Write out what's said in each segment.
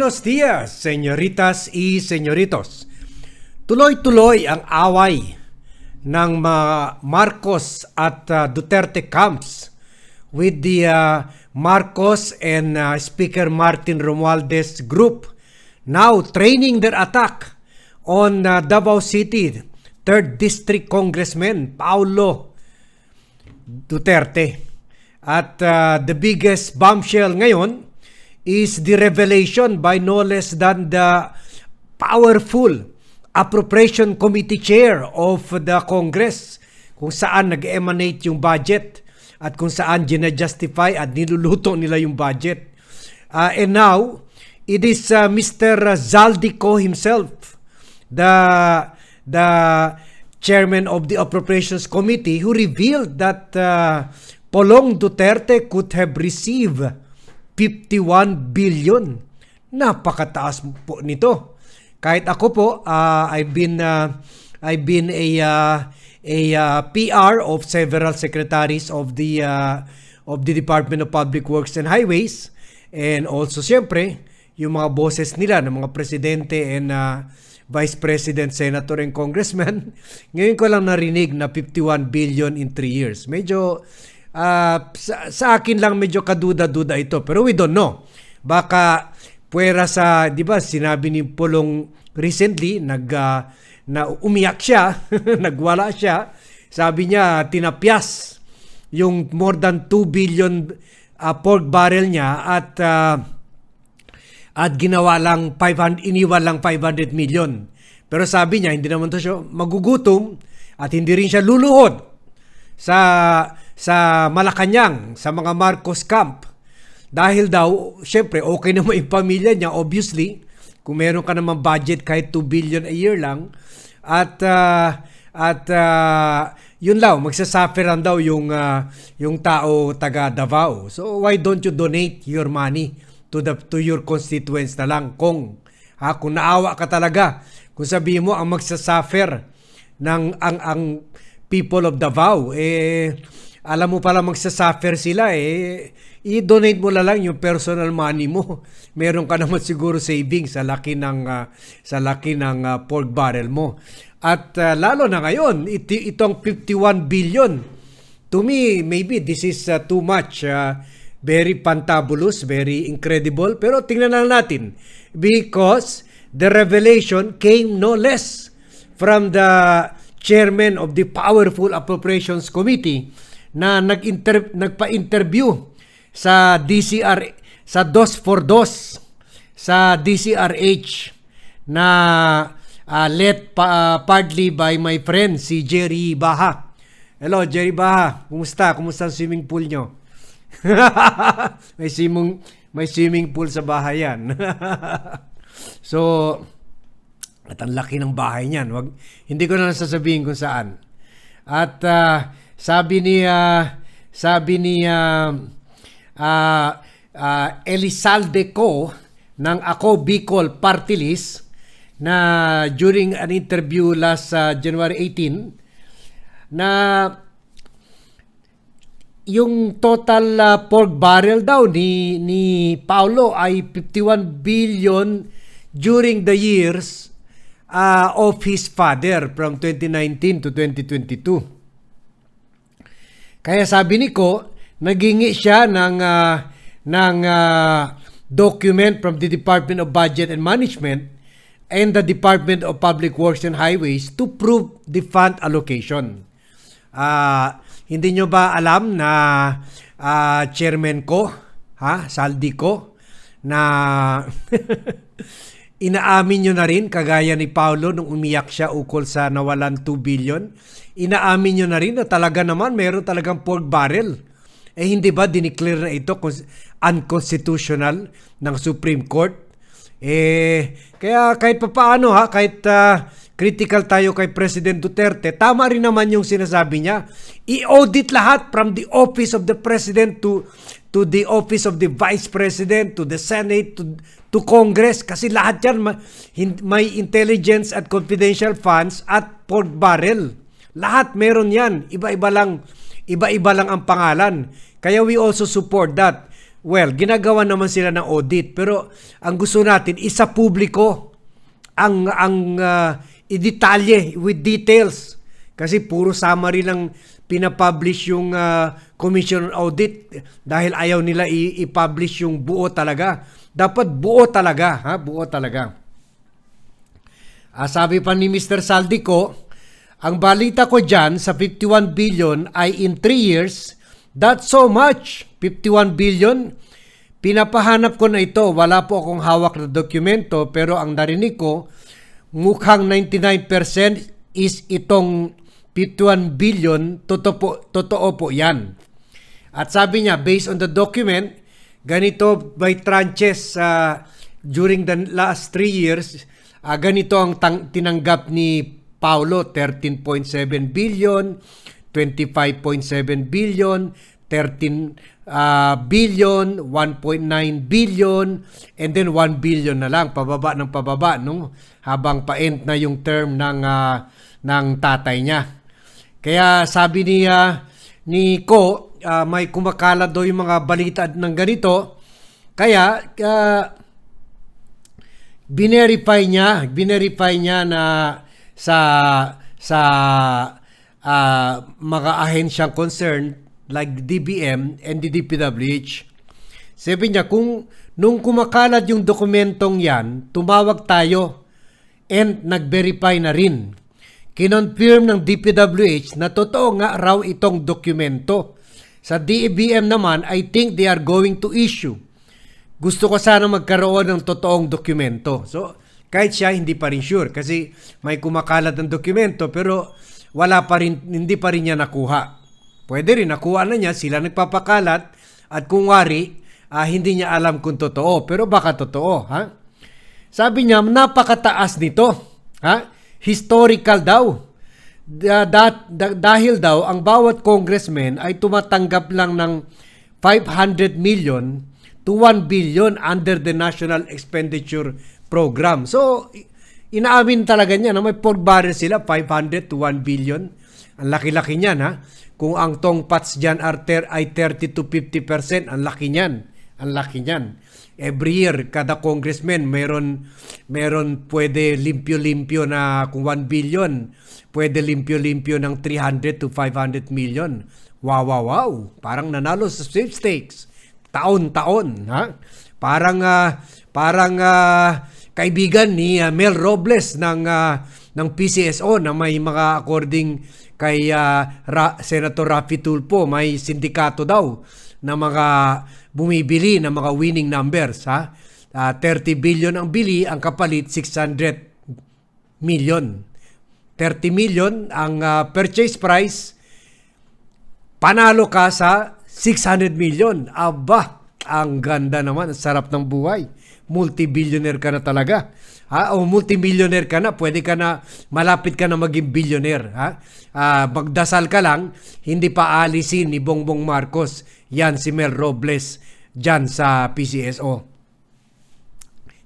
Buenos dias, señoritas y señoritos. Tuloy-tuloy ang away ng Marcos at uh, Duterte camps with the uh, Marcos and uh, Speaker Martin Romualdez group now training their attack on Davao City 3rd District Congressman Paulo Duterte. At uh, the biggest bombshell ngayon is the revelation by no less than the powerful Appropriation Committee Chair of the Congress kung saan nag-emanate yung budget at kung saan gina-justify at niluluto nila yung budget. Uh, and now, it is uh, Mr. Zaldico himself, the the chairman of the Appropriations Committee who revealed that uh, Polong Duterte could have received 51 billion. Napakataas po nito. Kahit ako po, uh, I've been uh, I've been a uh, a uh, PR of several secretaries of the uh, of the Department of Public Works and Highways and also siyempre yung mga bosses nila ng mga presidente and uh, vice president, senator and congressman. Ngayon ko lang narinig na 51 billion in 3 years. Medyo uh, sa, sa akin lang medyo kaduda-duda ito pero we don't know. Baka puwera sa, 'di ba, sinabi ni Pulong recently nag uh, na umiyak siya, nagwala siya. Sabi niya tinapyas yung more than 2 billion uh, pork barrel niya at uh, at ginawa lang 500 iniwan lang 500 million. Pero sabi niya hindi naman to siya magugutom at hindi rin siya luluhod sa sa Malacanang, sa mga Marcos camp. Dahil daw, syempre, okay naman yung pamilya niya, obviously, kung meron ka naman budget kahit 2 billion a year lang. At, uh, at uh, yun lang, magsasufferan daw yung, uh, yung tao taga Davao. So, why don't you donate your money to, the, to your constituents na lang kung, ha, kung naawa ka talaga. Kung sabihin mo, ang magsasuffer ng ang, ang people of Davao, eh, alam mo pala magsasuffer sila eh, i-donate mo na lang yung personal money mo. Meron ka naman siguro savings sa laki ng uh, sa laki ng uh, pork barrel mo. At uh, lalo na ngayon, ito, itong 51 billion. To me, maybe this is uh, too much. Uh, very fantabulous, very incredible. Pero tingnan na natin. Because the revelation came no less from the chairman of the powerful appropriations committee na nag-inter nagpa-interview sa DCR sa DOS for DOS sa DCRH na uh, led pa, uh, partly by my friend si Jerry Baha. Hello Jerry Baha, kumusta? Kumusta ang swimming pool nyo? may swimming may swimming pool sa bahay yan. so at ang laki ng bahay niyan. Wag hindi ko na sasabihin kung saan. At uh, sabi ni uh, sabi ni uh, uh, uh, Elizalde Co ng Ako Bicol Party List na during an interview last uh, January 18 na yung total uh, pork barrel daw ni ni Paulo ay 51 billion during the years uh, of his father from 2019 to 2022. Kaya sabi ni Ko, nagingi siya ng uh, ng uh, document from the Department of Budget and Management and the Department of Public Works and Highways to prove the fund allocation. Uh, hindi nyo ba alam na uh, chairman ko, ha, saldi ko, na inaamin nyo na rin, kagaya ni Paulo nung umiyak siya ukol sa nawalan 2 billion, inaamin nyo na rin na talaga naman meron talagang pork barrel. Eh hindi ba dineclare na ito unconstitutional ng Supreme Court? Eh, kaya kahit papaano ha, kahit uh, critical tayo kay President Duterte, tama rin naman yung sinasabi niya. I-audit lahat from the office of the President to to the office of the Vice President, to the Senate, to, to Congress. Kasi lahat yan may intelligence at confidential funds at pork barrel. Lahat meron yan. Iba-iba lang, iba-iba lang ang pangalan. Kaya we also support that. well, ginagawa naman sila ng audit pero ang gusto natin isa publiko ang ang uh, idetalye with details kasi puro summary lang pinapublish yung uh, commission on audit dahil ayaw nila i-publish yung buo talaga. Dapat buo talaga, ha? Buo talaga. Ah, sabi pa ni Mr. Saldico, ang balita ko dyan sa 51 billion ay in 3 years, that's so much. 51 billion. Pinapahanap ko na ito. Wala po akong hawak na dokumento pero ang narinig ko, mukhang 99% is itong 51 billion. Totoo po, totoo po yan. At sabi niya, based on the document, ganito by tranches uh, during the last 3 years, uh, ganito ang tinanggap ni Paulo, 13.7 billion, 25.7 billion, 13 uh, billion, 1.9 billion, and then 1 billion na lang, pababa ng pababa, no? habang pa-end na yung term ng, uh, ng tatay niya. Kaya sabi niya ni Ko, uh, may kumakalat daw yung mga balita ng ganito. Kaya uh, binerify niya, binerify niya na sa sa uh, mga ahensyang concerned like DBM and the. Sabi niya, kung nung kumakalat yung dokumentong yan, tumawag tayo and nag-verify na rin kinonfirm ng DPWH na totoo nga raw itong dokumento. Sa DBM naman, I think they are going to issue. Gusto ko sana magkaroon ng totoong dokumento. So, kahit siya hindi pa rin sure kasi may kumakalat ng dokumento pero wala pa rin, hindi pa rin niya nakuha. Pwede rin nakuha na niya, sila nagpapakalat at kung wari, ah, hindi niya alam kung totoo. Pero baka totoo, ha? Sabi niya, napakataas nito. Ha? historical daw. Da, da, da, dahil daw ang bawat congressman ay tumatanggap lang ng 500 million to 1 billion under the National Expenditure Program. So, inaamin talaga niya na may pork barrel sila, 500 to 1 billion. Ang laki-laki niyan ha. Kung ang tongpats dyan are ter, ay 30 to 50%, ang laki niyan. Ang laki niyan every year kada congressman meron meron pwede limpyo-limpyo na kung 1 billion, pwede limpyo-limpyo ng 300 to 500 million. Wow, wow, wow. Parang nanalo sa sweepstakes. Taon-taon, ha? Parang uh, parang uh, kaibigan ni uh, Mel Robles ng uh, ng PCSO na may mga according kay uh, Ra- Senator Rafi Tulfo, may sindikato daw na mga bumibili ng mga winning numbers ha. Uh, ah, 30 billion ang bili, ang kapalit 600 million. 30 million ang uh, purchase price, panalo ka sa 600 million. Aba, ang ganda naman, ang sarap ng buhay. Multi-billionaire ka na talaga. Ha? O multi-millionaire ka na, pwede ka na, malapit ka na maging billionaire. Ha? Uh, magdasal ka lang, hindi pa alisin ni Bongbong Marcos. Yan si Mel Robles dyan sa PCSO.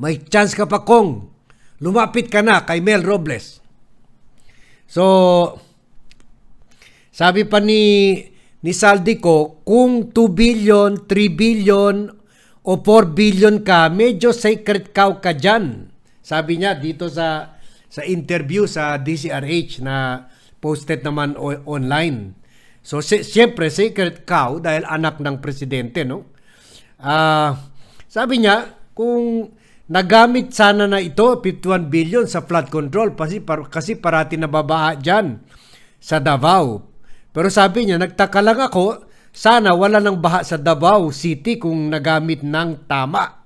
May chance ka pa kung lumapit ka na kay Mel Robles. So, sabi pa ni ni Saldico, kung 2 billion, 3 billion, o 4 billion ka, medyo sacred cow ka dyan. Sabi niya dito sa sa interview sa DCRH na posted naman o- online. So, si- siyempre, sacred cow dahil anak ng presidente, no? Uh, sabi niya, kung nagamit sana na ito, 51 billion sa flood control, kasi, kasi parati nababaha dyan sa Davao. Pero sabi niya, nagtaka lang ako, sana wala nang baha sa Davao City kung nagamit ng tama.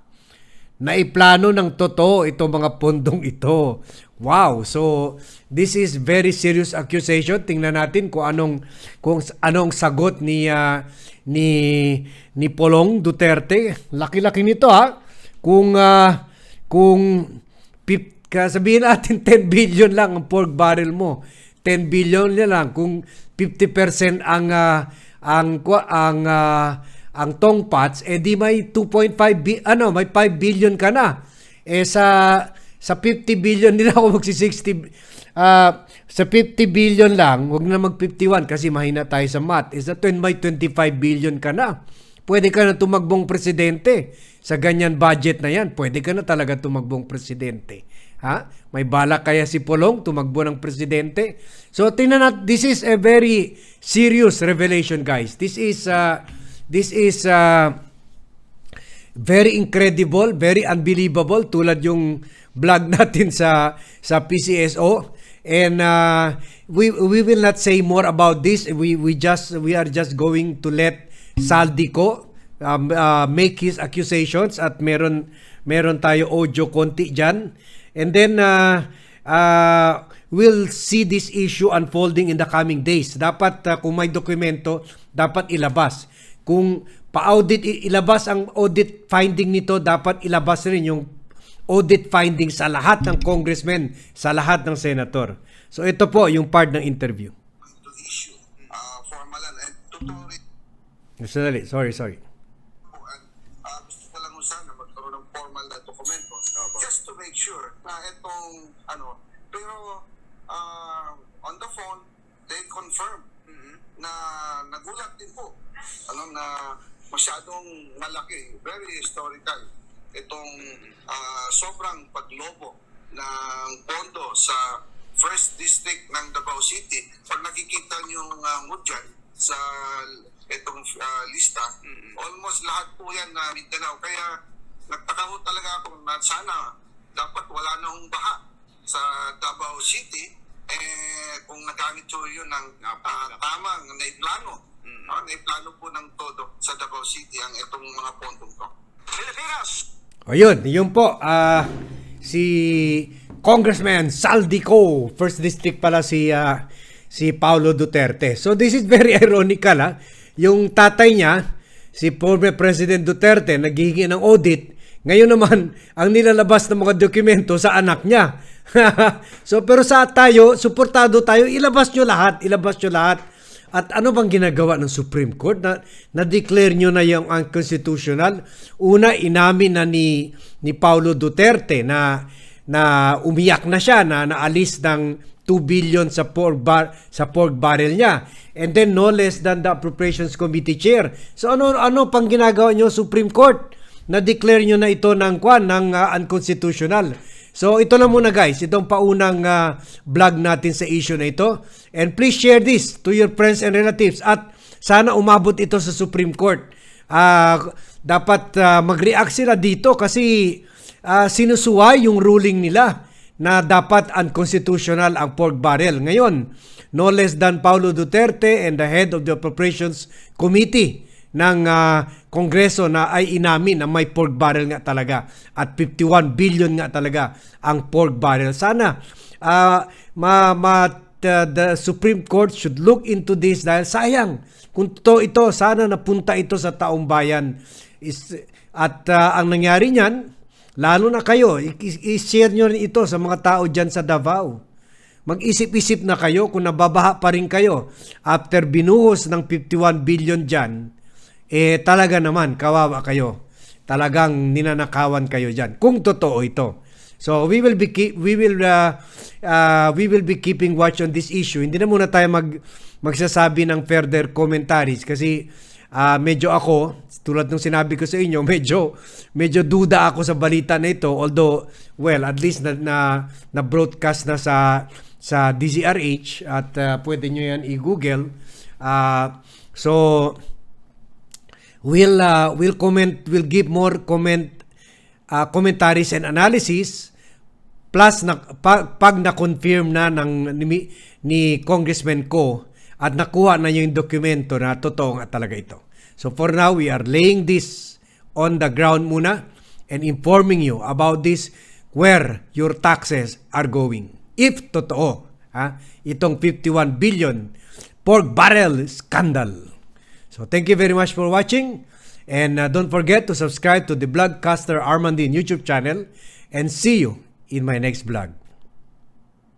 Naiplano ng totoo itong mga pondong ito. Wow, so this is very serious accusation. Tingnan natin kung anong kung anong sagot ni uh, ni ni Polong Duterte. Laki-laki nito ha. Kung uh, kung pip, sabihin natin 10 billion lang ang pork barrel mo. 10 billion na lang kung 50% ang uh, ang ang uh, ang tongpats eh di may 2.5 bi- ano may 5 billion ka na. Eh sa sa 50 billion nila ako magsi 60 uh, sa 50 billion lang, wag na mag 51 kasi mahina tayo sa math. Is that when may 25 billion ka na? pwede ka na tumagbong presidente. Sa ganyan budget na yan, pwede ka na talaga tumagbong presidente. Ha? May balak kaya si Polong tumakbo ng presidente? So tingnan natin, this is a very serious revelation guys. This is uh, this is uh, very incredible, very unbelievable tulad yung vlog natin sa sa PCSO and uh, we we will not say more about this we we just we are just going to let Saldico um, uh, make his accusations at meron meron tayo audio konti diyan and then uh, uh, we'll see this issue unfolding in the coming days. Dapat uh, kung may dokumento dapat ilabas. Kung pa-audit ilabas ang audit finding nito dapat ilabas rin yung audit finding sa lahat ng congressmen sa lahat ng senator. So ito po yung part ng interview. Issue. Uh, formal and Sandali, sorry sorry po at uh, gusto ko lang sana magkaroon ng formal na dokumento just to make sure na itong ano pero uh, on the phone they confirm na nagulat din po. Ano na masyadong malaki very historical itong uh, sobrang paglobo ng pondo sa first district ng Davao City. Pag nakikita niyo ang uh, dyan sa itong uh, lista almost lahat po yan na Mindanao. Kaya nagtaka ho talaga ako na sana dapat wala na hong baha sa Davao City eh kung nagamit po yun ng uh, tamang naiplano Ah, naiplano po ng todo sa Davao City ang itong mga pondong to Pilipinas! Ayun, yun po. ah si Congressman Saldico, First District pala si ah, si Paulo Duterte. So this is very ironical ha. Yung tatay niya, si former President Duterte, naghihingi ng audit. Ngayon naman, ang nilalabas ng mga dokumento sa anak niya. so pero sa tayo, suportado tayo, ilabas nyo lahat, ilabas nyo lahat. At ano bang ginagawa ng Supreme Court? Na, na-declare nyo na yung unconstitutional. Una, inamin na ni, ni Paulo Duterte na, na umiyak na siya, na naalis ng 2 billion sa pork, bar, sa pork barrel niya. And then no less than the Appropriations Committee Chair. So ano, ano pang ginagawa nyo Supreme Court? Na-declare nyo na ito ng, kwan, ng uh, unconstitutional. So ito lang muna guys, itong paunang uh, vlog natin sa issue na ito. And please share this to your friends and relatives at sana umabot ito sa Supreme Court. Uh, dapat uh, mag-react sila dito kasi uh, sinusuway yung ruling nila na dapat unconstitutional ang pork barrel. Ngayon, no less than Paulo Duterte and the head of the Appropriations Committee ng uh, Kongreso na ay inamin na may pork barrel nga talaga at 51 billion nga talaga ang pork barrel. Sana uh, ma, ma the, the Supreme Court should look into this dahil sayang kung to ito sana napunta ito sa taong bayan. Is at uh, ang nangyari niyan lalo na kayo i-share nyo rin ito sa mga tao diyan sa Davao. Mag-isip-isip na kayo kung nababaha pa rin kayo after binuhos ng 51 billion dyan eh talaga naman kawawa kayo. Talagang ninanakawan kayo diyan. Kung totoo ito. So we will be keep, we will uh, uh, we will be keeping watch on this issue. Hindi na muna tayo mag magsasabi ng further commentaries kasi uh, medyo ako tulad ng sinabi ko sa inyo, medyo medyo duda ako sa balita na ito although well at least na na, na broadcast na sa sa DZRH at uh, pwede nyo yan i-google. Uh, so we'll uh, we'll comment we'll give more comment uh, commentaries and analysis plus na, pag, pag na-confirm na ng ni, ni Congressman Ko at nakuha na yung dokumento na totoo nga talaga ito. So for now, we are laying this on the ground muna and informing you about this where your taxes are going. If totoo, ha, itong 51 billion pork barrel scandal. So thank you very much for watching. And uh, don't forget to subscribe to the Blogcaster Armandin YouTube channel. And see you in my next vlog.